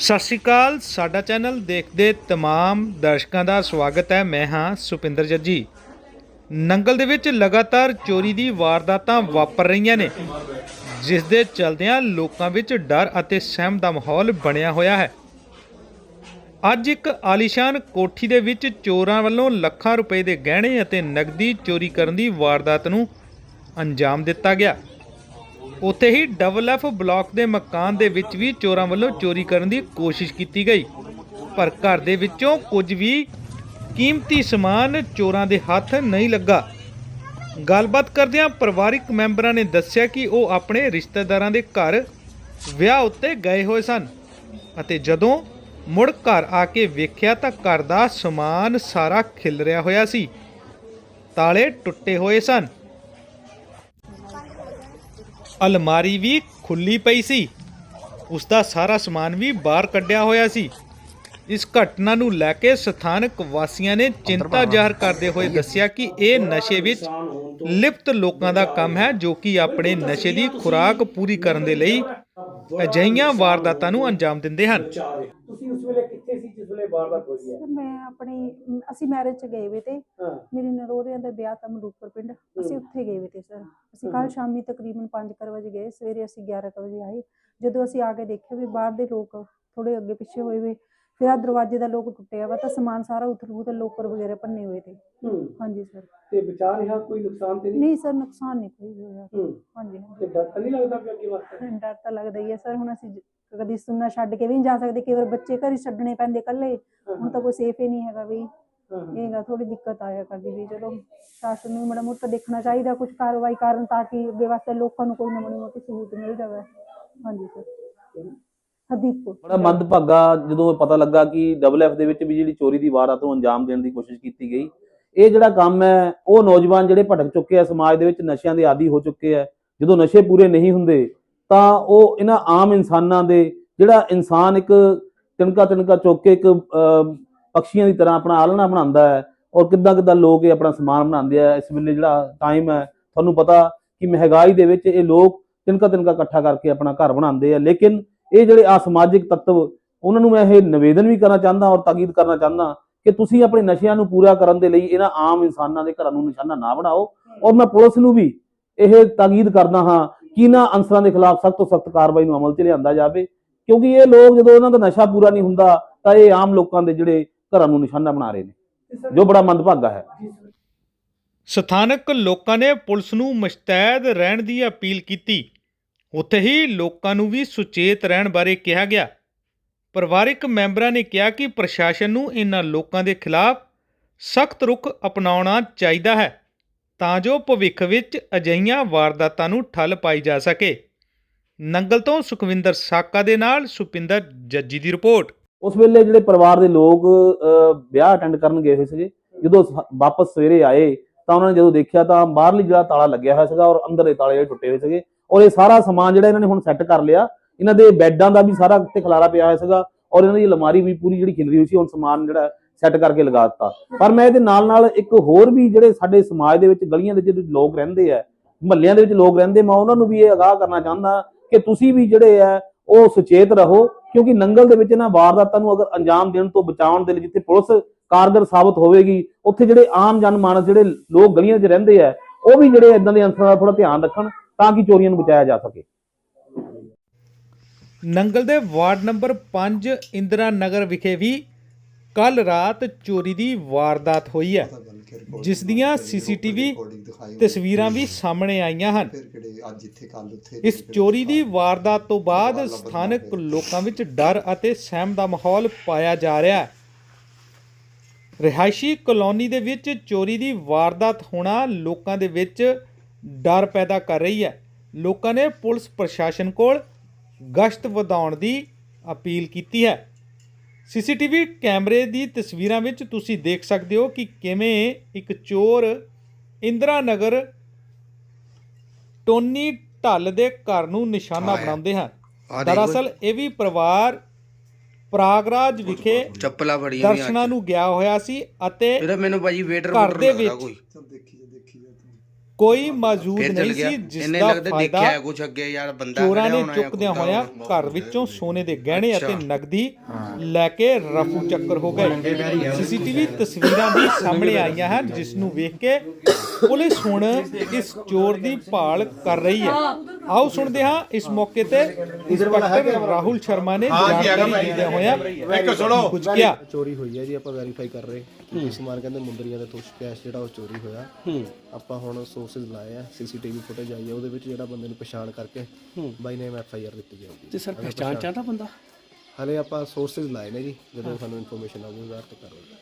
ਸਤਿ ਸ਼੍ਰੀ ਅਕਾਲ, ਸਾਡਾ ਚੈਨਲ ਦੇਖਦੇ ਤਮਾਮ ਦਰਸ਼ਕਾਂ ਦਾ ਸਵਾਗਤ ਹੈ। ਮੈਂ ਹਾਂ ਸੁਪਿੰਦਰ ਜੱਜੀ। ਨੰਗਲ ਦੇ ਵਿੱਚ ਲਗਾਤਾਰ ਚੋਰੀ ਦੀ ਵਾਰਦਾਤਾਂ ਵਾਪਰ ਰਹੀਆਂ ਨੇ ਜਿਸ ਦੇ ਚਲਦਿਆਂ ਲੋਕਾਂ ਵਿੱਚ ਡਰ ਅਤੇ ਸਹਿਮ ਦਾ ਮਾਹੌਲ ਬਣਿਆ ਹੋਇਆ ਹੈ। ਅੱਜ ਇੱਕ ਆਲੀਸ਼ਾਨ ਕੋਠੀ ਦੇ ਵਿੱਚ ਚੋਰਾਂ ਵੱਲੋਂ ਲੱਖਾਂ ਰੁਪਏ ਦੇ ਗਹਿਣੇ ਅਤੇ ਨਗਦੀ ਚੋਰੀ ਕਰਨ ਦੀ ਵਾਰਦਾਤ ਨੂੰ ਅੰਜਾਮ ਦਿੱਤਾ ਗਿਆ। ਉੱਥੇ ਹੀ ਡਬਲ ਐਫ ਬਲਾਕ ਦੇ ਮਕਾਨ ਦੇ ਵਿੱਚ ਵੀ ਚੋਰਾਂ ਵੱਲੋਂ ਚੋਰੀ ਕਰਨ ਦੀ ਕੋਸ਼ਿਸ਼ ਕੀਤੀ ਗਈ। ਪਰ ਘਰ ਦੇ ਵਿੱਚੋਂ ਕੁਝ ਵੀ ਕੀਮਤੀ ਸਮਾਨ ਚੋਰਾਂ ਦੇ ਹੱਥ ਨਹੀਂ ਲੱਗਾ। ਗੱਲਬਾਤ ਕਰਦਿਆਂ ਪਰਿਵਾਰਿਕ ਮੈਂਬਰਾਂ ਨੇ ਦੱਸਿਆ ਕਿ ਉਹ ਆਪਣੇ ਰਿਸ਼ਤੇਦਾਰਾਂ ਦੇ ਘਰ ਵਿਆਹ ਉੱਤੇ ਗਏ ਹੋਏ ਸਨ ਅਤੇ ਜਦੋਂ ਮੁੜ ਘਰ ਆ ਕੇ ਵੇਖਿਆ ਤਾਂ ਘਰ ਦਾ ਸਮਾਨ ਸਾਰਾ ਖਿਲ ਰਿਹਾ ਹੋਇਆ ਸੀ। ਤਾਲੇ ਟੁੱਟੇ ਹੋਏ ਸਨ। ਅਲਮਾਰੀ ਵੀ ਖੁੱਲੀ ਪਈ ਸੀ। ਉਸ ਦਾ ਸਾਰਾ ਸਮਾਨ ਵੀ ਬਾਹਰ ਕੱਢਿਆ ਹੋਇਆ ਸੀ। ਇਸ ਘਟਨਾ ਨੂੰ ਲੈ ਕੇ ਸਥਾਨਕ ਵਾਸੀਆਂ ਨੇ ਚਿੰਤਾ ਜ਼ਾਹਰ ਕਰਦੇ ਹੋਏ ਦੱਸਿਆ ਕਿ ਇਹ ਨਸ਼ੇ ਵਿੱਚ ਲਿਪਤ ਲੋਕਾਂ ਦਾ ਕੰਮ ਹੈ ਜੋ ਕਿ ਆਪਣੇ ਨਸ਼ੇ ਦੀ ਖੁਰਾਕ ਪੂਰੀ ਕਰਨ ਦੇ ਲਈ ਅਜਿਹੀਆਂ ਵਾਰਦਾਤਾਂ ਨੂੰ ਅੰਜਾਮ ਦਿੰਦੇ ਹਨ। ਵੇਲੇ ਵਾਰਦਾਤ ਹੋਈ ਹੈ। ਮੈਂ ਆਪਣੀ ਅਸੀਂ ਮੈਰਿਜ ਚ ਗਏ ਵੇ ਤੇ ਹਾਂ। ਮੇਰੀ ਨਰੋਰਿਆਂ ਦਾ ਵਿਆਹ ਤਾਂ ਮਲੂਕਪੁਰ ਪਿੰਡ ਅਸੀਂ। ਉੱਥੇ ਗਏ ਵੇ ਤੇ ਸਰ। ਅਸੀਂ। ਕੱਲ ਸ਼ਾਮੀ ਤਕਰੀਬਨ 5 ਵਜੇ ਗਏ ਸਵੇਰੇ ਅਸੀਂ 11 ਕੁ ਵਜੇ ਆਏ। ਜਦੋਂ ਅਸੀਂ ਆ ਕੇ ਦੇਖਿਆ ਵੀ ਬਾਹਰ ਦੇ ਲੋਕ ਥੋੜੇ ਅੱਗੇ ਪਿੱਛੇ ਹੋਏ ਵੇ ਫਿਰ ਆ ਦਰਵਾਜ਼ੇ ਦਾ ਲੋਕ ਟੁੱਟਿਆ ਵਾ ਤਾਂ ਸਮਾਨ ਸਾਰਾ ਉਥਲ ਪੁਥਲ ਲੋਕਰ ਵਗੈਰਾ ਭੰਨੇ ਹੋਏ ਤੇ। ਹੂੰ। ਹਾਂਜੀ ਸਰ। ਤੇ ਵਿਚਾਰ ਰਿਹਾ ਕੋਈ ਨੁਕਸਾਨ ਤੇ ਨਹੀਂ? ਨਹੀਂ ਸਰ ਨੁਕਸਾਨ ਨਹੀਂ ਕੋਈ ਹੋਇਆ। ਹੂੰ। ਹਾਂਜੀ ਤੇ ਡਰ ਤਾਂ ਨਹੀਂ ਲੱਗਦਾ ਕਿ ਅੱਗੇ ਵਾਸਤੇ? ਡਰ ਤਾਂ ਲੱਗਦਾ ਹੀ ਹੈ ਸਰ ਹੁਣ ਅਸੀਂ ਜ- ਕਦੀ ਸੁਣਨਾ ਛੱਡ ਕੇ ਵੀ ਨਹੀਂ ਜਾ ਸਕਦੇ ਕਈ ਵਾਰ ਬੱਚੇ ਘਰ ਹੀ ਛੱਡਣੇ ਪੈਂਦੇ ਇਕੱਲੇ। ਹੁਣ ਤਾਂ ਕੋਈ ਸੇਫ ਹੀ ਨਹੀਂ ਹੈਗਾ ਵੀ। ਇਹਗਾ ਥੋੜੀ ਦਿੱਕਤ ਆਇਆ ਕਰਦੀ ਵੀ ਚਲੋ ਸ਼ਾਸਨ ਨੂੰ ਮਾੜਾ ਮੋਟਾ ਦੇਖਣਾ ਚਾਹੀਦਾ ਕੁਝ ਕਾਰਵਾਈ ਕਰਨ ਤਾਂ ਕਿ ਅੱਗੇ ਵਾਸਤੇ ਲੋਕਾਂ ਨੂੰ ਕੋਈ ਨਾ ਮੋਟੀ ਸਹੂਲਤ ਮਿਲ ਜਾਵੇ। ਹਾਂਜੀ ਸਰ ਹਦੀਪੁਰ ਬੜਾ ਮੰਦਭਾਗਾ ਜਦੋਂ ਪਤਾ ਲੱਗਾ ਕਿ ਡਬਲ ਐਫ ਦੇ ਵਿੱਚ ਵੀ ਜਿਹੜੀ ਚੋਰੀ ਦੀ ਵਾਰਦਾਤ ਨੂੰ ਅੰਜਾਮ ਦੇਣ ਦੀ ਕੋਸ਼ਿਸ਼ ਕੀਤੀ ਗਈ ਇਹ ਜਿਹੜਾ ਕੰਮ ਹੈ ਉਹ ਨੌਜਵਾਨ ਜਿਹੜੇ ਭਟਕ ਚੁੱਕੇ ਆ ਸਮਾਜ ਦੇ ਵਿੱਚ ਨਸ਼ਿਆਂ ਦੇ ਆਦੀ ਹੋ ਚੁੱਕੇ ਆ। ਜਦੋਂ ਨਸ਼ੇ ਪੂਰੇ ਨਹੀਂ ਹੁੰਦੇ ਤਾਂ ਉਹ ਇਹਨਾਂ ਆਮ ਇਨਸਾਨਾਂ ਦੇ ਜਿਹੜਾ ਇਨਸਾਨ ਇੱਕ ਤਿਣਕਾ ਤਿਣਕਾ ਚੁੱਕ ਕੇ ਇੱਕ ਪਕਸ਼ੀਆਂ ਦੀ ਤਰ੍ਹਾਂ ਆਪਣਾ ਆਲਣਾ ਬਣਾਉਂਦਾ ਹੈ ਔਰ ਕਿੱਦਾਂ ਕਿੱਦਾਂ ਲੋਕ ਇਹ ਆਪਣਾ ਸਮਾਨ ਬਣਾਉਂਦੇ ਆ ਇਸ ਵੇਲੇ ਜਿਹੜਾ ਟਾਈਮ ਹੈ ਤੁਹਾਨੂੰ ਪਤਾ ਕਿ ਮਹਿੰਗਾਈ ਦੇ ਵਿੱਚ ਇਹ ਲੋਕ ਤਿਣਕਾ ਤਿਣਕਾ ਇਕੱਠਾ ਕਰਕੇ ਆਪਣਾ ਘਰ ਬਣਾਉਂਦੇ ਆ ਲੇਕਿਨ ਇਹ ਜਿਹੜੇ ਅਸਮਾਜਿਕ ਤੱਤਵ ਉਹਨਾਂ ਨੂੰ ਮੈਂ ਇਹ ਨਿਵੇਦਨ ਵੀ ਕਰਨਾ ਚਾਹੁੰਦਾ ਔਰ ਤਾਕੀਦ ਕਰਨਾ ਚਾਹੁੰਦਾ ਕਿ ਤੁਸੀਂ ਆਪਣੇ ਨਸ਼ਿਆਂ ਨੂੰ ਪੂਰਾ ਕਰਨ ਦੇ ਲਈ ਇਹਨਾਂ ਆਮ ਇਨਸਾਨਾਂ ਦੇ ਘਰਾਂ ਨੂੰ ਨਿਸ਼ਾਨਾ ਨਾ ਬਣਾਓ ਔਰ ਮੈਂ ਪੁਲਿਸ ਨੂੰ ਵੀ ਇਹ ਤਾਕੀਦ ਕਰਦਾ ਹਾਂ ਕਿ ਇਹਨਾਂ ਅਨਸਰਾਂ ਦੇ ਖਿਲਾਫ ਸਖਤ ਤੋਂ ਸਖਤ ਕਾਰਵਾਈ ਨੂੰ ਅਮਲ 'ਚ ਲਿਆਂਦਾ ਜਾਵੇ? ਕਿਉਂਕਿ ਇਹ ਲੋਕ ਜਦੋਂ ਇਹਨਾਂ ਦਾ ਨਸ਼ਾ ਪੂਰਾ ਨਹੀਂ ਹੁੰਦਾ ਤਾਂ ਇਹ ਆਮ ਲੋਕਾਂ ਦੇ ਜਿਹੜੇ ਘਰਾਂ ਨੂੰ ਨਿਸ਼ਾਨਾ ਬਣਾ ਰਹੇ ਨੇ ਜੋ ਬੜਾ ਮੰਦਭਾਗਾ ਹੈ। ਸਥਾਨਕ ਲੋਕਾਂ ਨੇ ਪੁਲਿਸ ਨੂੰ ਮੁਸ਼ਤੈਦ ਰਹਿਣ ਦੀ ਅਪੀਲ ਕੀਤੀ। ਉੱਥੇ ਹੀ ਲੋਕਾਂ ਨੂੰ ਵੀ ਸੁਚੇਤ ਰਹਿਣ ਬਾਰੇ ਕਿਹਾ ਗਿਆ। ਪਰਿਵਾਰਿਕ ਮੈਂਬਰਾਂ ਨੇ ਕਿਹਾ ਕਿ ਪ੍ਰਸ਼ਾਸਨ ਨੂੰ ਇਹਨਾਂ ਲੋਕਾਂ ਦੇ ਖਿਲਾਫ ਸਖਤ ਰੁਖ ਅਪਣਾਉਣਾ ਚਾਹੀਦਾ ਹੈ। ਤਾਂ ਜੋ ਭਵਿੱਖ ਵਿੱਚ ਅਜਿਹੀਆਂ ਵਾਰਦਾਤਾਂ ਨੂੰ ਠੱਲ ਪਾਈ ਜਾ ਸਕੇ। ਨੰਗਲ ਤੋਂ ਸੁਖਵਿੰਦਰ ਸਾਕਾ ਦੇ ਨਾਲ ਸੁਪਿੰਦਰ ਜੱਜੀ ਦੀ ਰਿਪੋਰਟ। ਉਸ ਵੇਲੇ ਜਿਹੜੇ ਪਰਿਵਾਰ ਦੇ ਲੋਕ ਵਿਆਹ ਅਟੈਂਡ ਕਰਨ ਗਏ ਹੋਏ ਸੀਗੇ, ਜਦੋਂ ਵਾਪਸ ਸਵੇਰੇ ਆਏ, ਤਾਂ ਉਹਨਾਂ ਨੇ ਜਦੋਂ ਦੇਖਿਆ ਤਾਂ ਬਾਹਰਲੀ ਜਿਹੜਾ ਤਾਲਾ ਲੱਗਿਆ ਹੋਇਆ ਸੀਗਾ ਔਰ ਅੰਦਰ ਦੇ ਤਾਲੇ ਜਿਹੜੇ ਟੁੱਟੇ ਹੋਏ ਸੀਗੇ ਔਰ ਇਹ ਸਾਰਾ ਸਮਾਨ ਜਿਹੜਾ ਇਹਨਾਂ ਨੇ ਹੁਣ ਸੈੱਟ ਕਰ ਲਿਆ, ਇਹਨਾਂ ਦੇ ਬੈੱਡਾਂ ਦਾ ਵੀ ਸਾਰਾ ਕਿਤੇ ਖਲਾਰਾ ਪਿਆ ਹੋਇਆ ਸੀਗਾ ਔਰ ਇਹਨਾਂ ਦੀ ਅਲਮਾਰੀ ਵੀ ਪੂਰੀ ਜਿਹੜੀ ਖਿਲਰੀ ਹੋਈ ਸੀ, ਹੁਣ ਸਮਾਨ ਜਿਹੜਾ ਸੈੱਟ ਕਰਕੇ ਲਗਾ ਦਿੱਤਾ। ਪਰ ਮੈਂ ਇਹਦੇ ਨਾਲ ਨਾਲ ਇੱਕ ਹੋਰ ਵੀ ਜਿਹੜੇ ਸਾਡੇ ਸਮਾਜ ਦੇ ਵਿੱਚ ਗਲੀਆਂ ਦੇ ਜਿਹੜੇ ਲੋਕ ਰਹਿੰਦੇ ਆ, ਮਹੱਲਿਆਂ ਦੇ ਵਿੱਚ ਲੋਕ ਰਹਿੰਦੇ, ਮੈਂ ਉਹਨਾਂ ਨੂੰ ਵੀ ਇਹ ਅਗਾਹ ਕਰਨਾ ਚਾਹੁੰਦਾ ਕਿ ਤੁਸੀਂ ਵੀ ਜਿਹੜੇ ਆ, ਉਹ ਸੁਚੇਤ ਰਹੋ, ਕਿਉਂਕਿ ਨੰਗਲ ਦੇ ਵਿੱਚ ਇਹਨਾਂ ਵਾਰਦਾਤਾਂ ਨੂੰ ਅਗਰ ਅੰਜਾਮ ਦੇਣ ਤੋਂ ਬਚਾਉਣ ਦੇ ਲਈ ਜਿੱਥੇ ਪੁਲਿਸ ਕਾਰਗਰ ਸਾਬਤ ਹੋਵੇਗੀ, ਉੱਥੇ ਜਿਹੜੇ ਆਮ ਜਨਮਾਨਸ, ਜਿਹੜੇ ਲੋਕ ਗਲੀਆਂ 'ਚ ਰਹਿੰਦੇ ਆ, ਉਹ ਵੀ ਜਿਹੜੇ ਇਦਾਂ ਦੇ ਅੰਸਰਾਂ ਦਾ ਥੋੜਾ ਧਿਆਨ ਰੱਖਣ ਤਾਂ ਕਿ ਚੋਰੀਆਂ ਨੂੰ ਬਚਾਇਆ ਜਾ ਸਕੇ। ਨੰਗਲ ਦੇ ਵਾਰਡ ਨੰਬਰ 5 ਇੰਦਰਾ ਨਗਰ ਵਿਖੇ ਵੀ ਕੱਲ ਰਾਤ ਚੋਰੀ ਦੀ ਵਾਰਦਾਤ ਹੋਈ ਹੈ ਜਿਸ ਦੀਆਂ ਸੀਸੀਟੀਵੀ ਤਸਵੀਰਾਂ ਵੀ ਸਾਹਮਣੇ ਆਈਆਂ ਹਨ। ਇਸ ਚੋਰੀ ਦੀ ਵਾਰਦਾਤ ਤੋਂ ਬਾਅਦ ਸਥਾਨਕ ਲੋਕਾਂ ਵਿੱਚ ਡਰ ਅਤੇ ਸਹਿਮ ਦਾ ਮਾਹੌਲ ਪਾਇਆ ਜਾ ਰਿਹਾ ਹੈ। ਰਿਹਾਇਸ਼ੀ ਕਲੋਨੀ ਦੇ ਵਿੱਚ ਚੋਰੀ ਦੀ ਵਾਰਦਾਤ ਹੋਣਾ ਲੋਕਾਂ ਦੇ ਵਿੱਚ ਡਰ ਪੈਦਾ ਕਰ ਰਹੀ ਹੈ। ਲੋਕਾਂ ਨੇ ਪੁਲਿਸ ਪ੍ਰਸ਼ਾਸਨ ਕੋਲ ਗਸ਼ਤ ਵਧਾਉਣ ਦੀ ਅਪੀਲ ਕੀਤੀ ਹੈ। ਸੀਸੀਟੀਵੀ ਕੈਮਰੇ ਦੀ ਤਸਵੀਰਾਂ ਵਿੱਚ ਤੁਸੀਂ ਦੇਖ ਸਕਦੇ ਹੋ ਕਿ ਕਿਵੇਂ ਇੱਕ ਚੋਰ ਇੰਦਰਾ ਨਗਰ ਟੋਨੀ ਢੱਲ ਦੇ ਘਰ ਨੂੰ ਨਿਸ਼ਾਨਾ ਬਣਾਉਂਦੇ ਹਨ। ਦਰਅਸਲ ਇਹ ਵੀ ਪਰਿਵਾਰ ਪ੍ਰਾਗਰਾਜ ਵਿਖੇ ਚੱਪਲਾਂ ਬੜੀਆਂ ਦਰਸ਼ਨਾਂ ਨੂੰ ਗਿਆ ਹੋਇਆ ਸੀ ਅਤੇ ਜਿਹੜਾ ਮੈਨੂੰ ਭਾਜੀ ਵੇਟਰ ਘਰ ਦੇ ਵਿੱਚ ਕੋਈ। ਕੋਈ ਮੌਜੂਦ ਨਹੀਂ ਸੀ ਜਿਸ ਦਾ ਦੇਖਿਆ ਫਾਇਦਾ ਕੁਝ ਅੱਗੇ ਯਾਰ ਬੰਦਾ ਚੋਰਾਂ ਨੇ ਚੁੱਕਦਿਆਂ ਹੋਇਆ। ਘਰ ਵਿੱਚੋਂ ਸੋਨੇ ਦੇ ਗਹਿਣੇ ਅਤੇ। ਨਗਦੀ ਲੈ ਕੇ ਰਫੂ ਚੱਕਰ ਹੋ ਗਏ ਸੀਸੀਟੀਵੀ ਤਸਵੀਰਾਂ ਵੀ ਸਾਹਮਣੇ ਆਈਆਂ ਹਨ ਜਿਸ ਨੂੰ ਵੇਖ ਕੇ ਪੁਲਿਸ ਹੁਣ ਇਸ ਚੋਰ ਦੀ ਭਾਲ ਕਰ ਰਹੀ ਹੈ। ਆਓ ਸੁਣਦੇ ਹਾਂ ਇਸ ਮੌਕੇ ਤੇ ਇੰਸਪੈਕਟਰ ਰਾਹੁਲ ਸ਼ਰਮਾ ਨੇ ਜਾਣਕਾਰੀ ਦਿੰਦਿਆਂ ਹੋਇਆ। ਕੁਝ ਕਿਹਾ। ਚੋਰੀ ਹੋਈ ਹੈ ਜੀ ਆਪਾਂ ਵੈਰੀਫਾਈ ਕਰ ਰਹੇ ਕਿ ਸਮਾਨ ਕਹਿੰਦੇ ਮੁੰਦਰੀਆਂ ਦੇ ਤੋਂ ਕੈਸ਼ ਜਿਹੜਾ ਉਹ ਚੋਰੀ ਹੋਇਆ। ਆਪਾਂ ਹੁਣ ਸੋਰਸਸ ਲਾਏ ਆ ਸੀਸੀਟੀਵੀ ਫੁਟੇਜ ਆਈ ਹੈ ਉਹਦੇ ਵਿੱਚ ਜਿਹੜਾ ਬੰਦੇ ਨੂੰ ਪਛਾਣ ਕਰਕੇ ਬਾਈ ਨੇਮ ਐਫ ਆਈ ਆਰ ਦਿੱਤੀ ਜਾਊਗੀ ਤੇ ਸਰ ਪਛਾਣ ਚਾਹਤਾ ਬੰਦਾ? ਹਲੇ ਆਪਾਂ ਸੋਰਸਸ ਲਾਏ ਨੇ ਜੀ ਜਦੋਂ ਸਾਨੂੰ ਇਨਫੋਰਮੇਸ਼ਨ ਆਊਗੀ ਜ਼ਾਰ ਤੋਂ ਕਰਾਂਗੇ